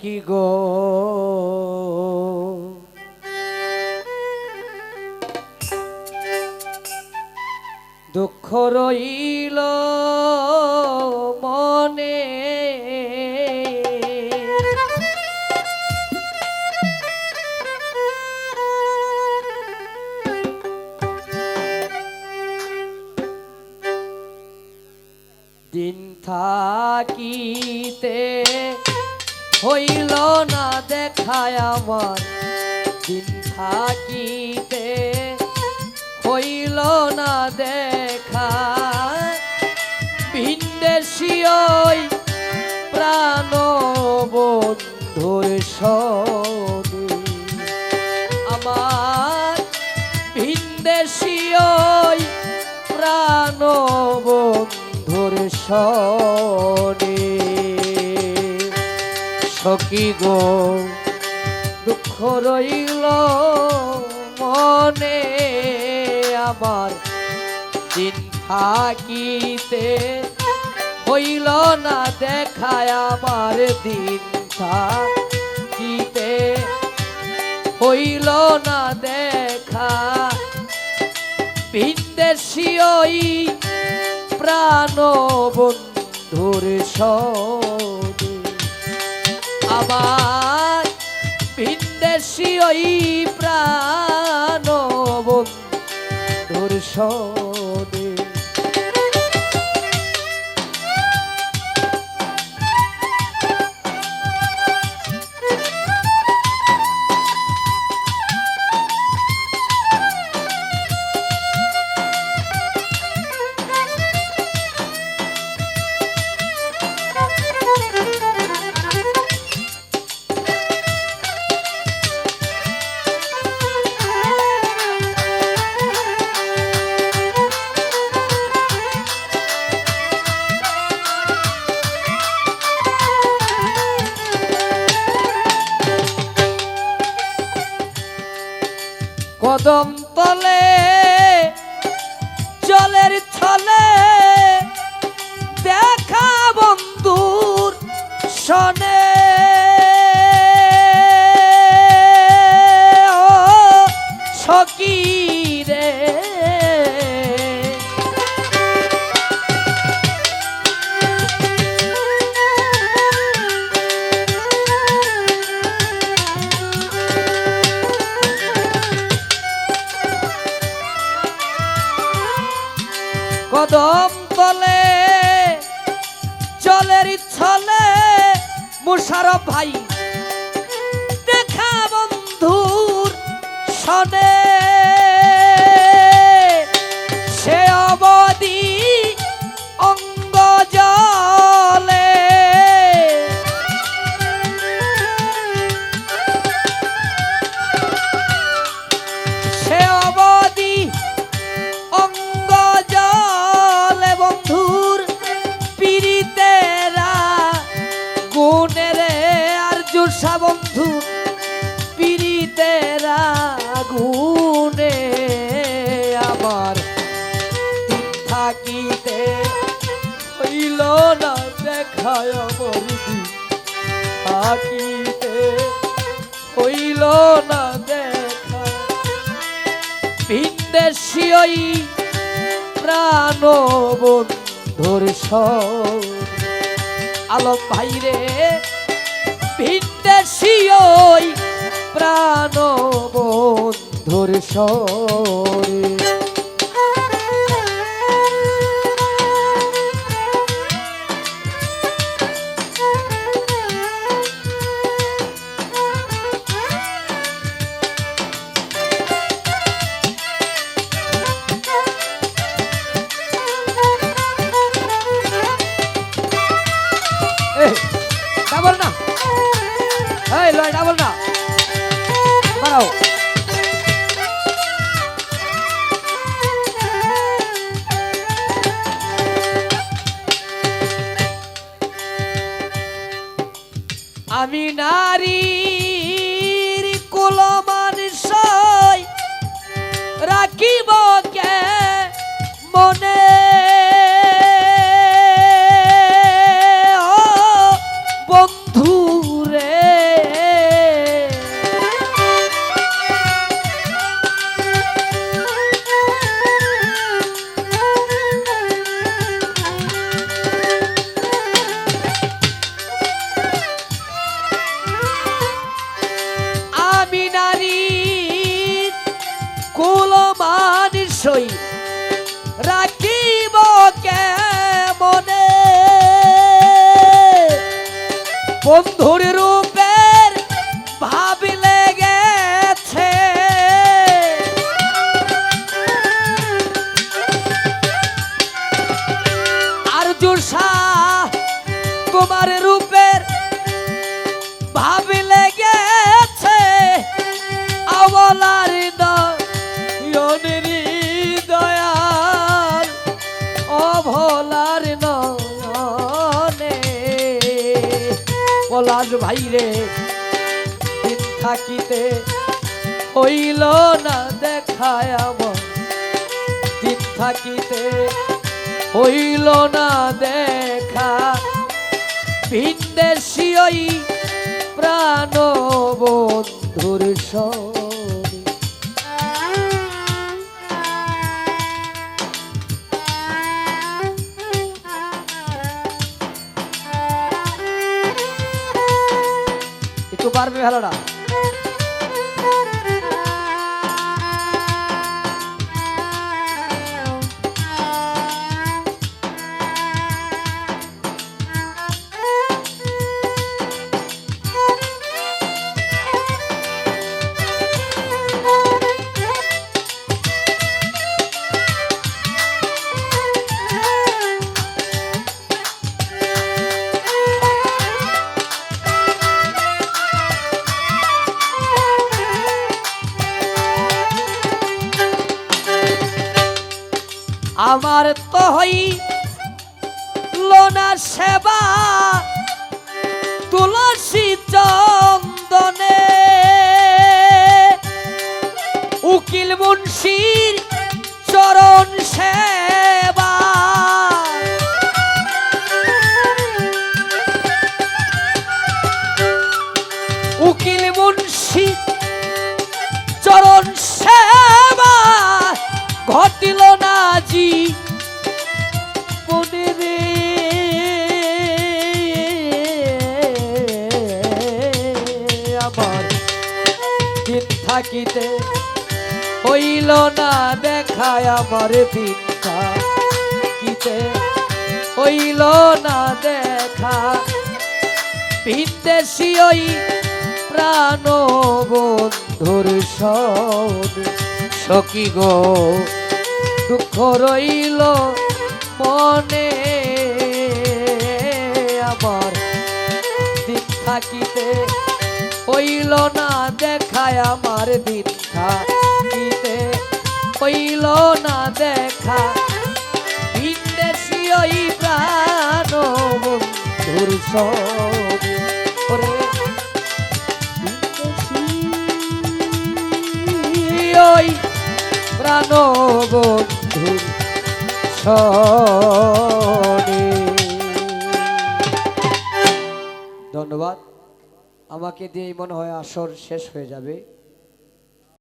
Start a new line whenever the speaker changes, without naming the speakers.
সখী গো? দুঃখ রইল মনে। দিন থাকিতে হইল না দেখায় আমার, দিন থাকিতে হইল না দেখা ভিন্দেশিয়ই প্রাণ বন্ধুর আমার ভিন্দেশিয়ই প্রাণ বন্ধুর সনে সখী গো? দুঃখ রইল মনে আমার। দিন থাকিতে হইল না দেখায় আমার দিন থাকিতে। হইল না দেখা। বিন্দেশীয় প্রাণ বন্ধুর সনে আমার বিন্দেশীয় প্রাণ বন্ধুর সনে কদম তলে জলের ছলে দেখা বন্ধুর সনে। ও কদম তলে জলের ছলে মুশারফ ভাই। দেখা বন্ধুর সনে সে অবধি জুসা বন্ধু পিরিতেরা গুণে আমার থাকিতে হইল না দেখায় আমার দিন থাকিতে হইল না দেখা ভিন্দেশীয় প্রাণ বন্ধুর সন আলম ভাই রে ভিন্দেশীয় প্রাণ বন্ধুর সরে রাখিব কে মনে তোমার রূপের ভাবিলে গেছে নয়নেরই দয়াল অভলার নয়নে। পলাশ ভাইরে, দিন থাকিতে হইল না দেখায় আমার। দিন থাকিতে হইল না দেখা ভিন্দেশি ওই প্রাণ বন্ধুর সনে একটু পারবে ভালোটা? আমার তো হই লোনা সেবা। তুলসী চন্দনে। উকিল মুন্সির চরণ সেবা। দেখায় আমার দিন থাকিতে হইল না দেখা। বিদেশি ওই প্রাণ বন্ধুর সখী গো, দুঃখ রইল মনে। আমার দিন থাকিতে হইল না দেখায় আমার দিন থাকিতে হইল না দেখা। বিদেশি ওই প্রাণ বন্ধুর ওই প্রাণ বন্ধুর ধন্যবাদ। আমাকে দিয়ে মনে হয় আসর শেষ হয়ে যাবে।